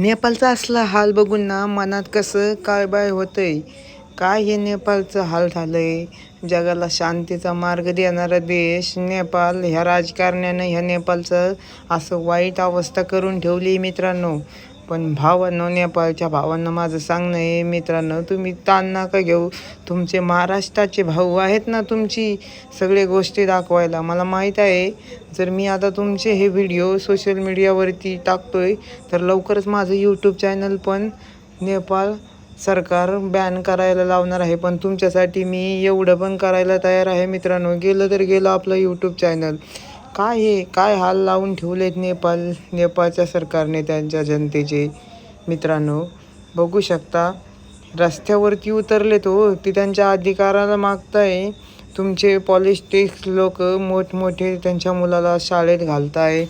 नेपाळचा असला हाल बघून ना मनात कसं काय बाय होतंय. काय हे नेपाळचं हाल झालंय? जगाला शांतीचा मार्ग देणारा देश नेपाळ ह्या राजकारण्यानं ह्या नेपाळचं असं वाईट अवस्था करून ठेवली मित्रांनो. पण भावांनो नेपाळच्या भावांना माझं सांगणं आहे मित्रांनो तुम्ही ताण नका घेऊ. तुमचे महाराष्ट्राचे भाऊ आहेत ना तुमची सगळे गोष्टी दाखवायला. मला माहीत आहे जर मी आता तुमचे हे व्हिडिओ सोशल मीडियावरती टाकतो आहे तर लवकरच माझं यूट्यूब चॅनल पण नेपाळ सरकार बॅन करायला लावणार आहे. पण तुमच्यासाठी मी एवढं पण करायला तयार आहे मित्रांनो. गेलं तर गेलं आपलं यूट्यूब चॅनल काय हे? काय हाल लावून ठेवलेत नेपाळ नेपाळच्या सरकारने त्यांच्या जनतेचे. मित्रांनो बघू शकता रस्त्यावरती उतरले तो हो. ती त्यांच्या अधिकाराला मागताय. तुमचे पॉलिटिक्स लोक मोठमोठे त्यांच्या मुलाला शाळेत घालताय.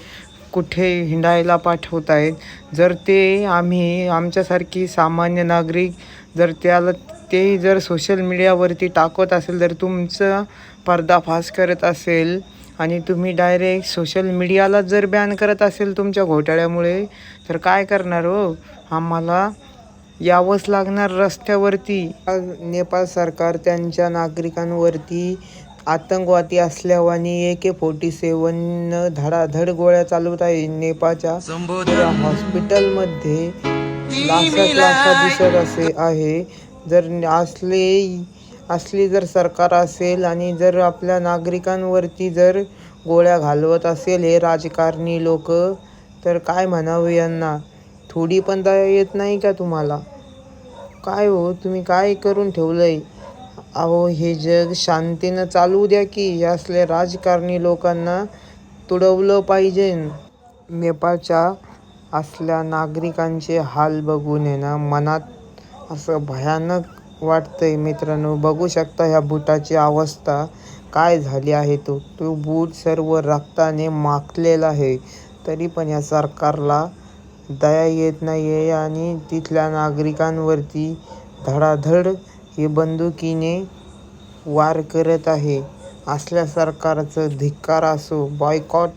कुठे हिंडायला पाठवत आहेत जर ते आम्ही आमच्यासारखी सामान्य नागरिक जर त्याला ते जर सोशल मीडियावरती टाकत असेल तर तुमचा पर्दाफाश करत असेल. आणि तुम्ही डायरेक्ट सोशल मीडियाला जर बॅन करत असेल तुमच्या घोटाळ्यामुळे तर काय करणार हो? आम्हाला यावंच लागणार रस्त्यावरती. नेपाळ सरकार त्यांच्या नागरिकांवरती आतंकवादी असल्यावानी ए के फोर्टी सेवन धडाधड गोळ्या चालवत आहे नेपाळच्या. हॉस्पिटलमध्ये दिसत असे आहे. जर असले असली जर सरकार असेल आणि जर आपल्या नागरिकांवरती जर गोळ्या घालवत असेल हे राजकारणी लोक तर काय म्हणावं यांना? थोडी पण दया येत नाही का तुम्हाला? काय हो तुम्ही काय करून ठेवलं आहे अहो हे जग शांतीनं चालू द्या की या असल्या राजकारणी लोकांना तुडवलं पाहिजे. नेपाळच्या असल्या नागरिकांचे हाल बघून आहे ना मनात असं भयानक वाटतंय मित्रांनो. बघू शकता ह्या बुटाची अवस्था काय झाली आहे तो. तो बूट सर्व रक्ताने माखलेला आहे. तरी पण या सरकारला दया येत नाही आहे आणि तिथल्या नागरिकांवरती धडाधड हे बंदुकीने वार करत आहे. असल्या सरकारचं धिक्कार असो बॉयकॉट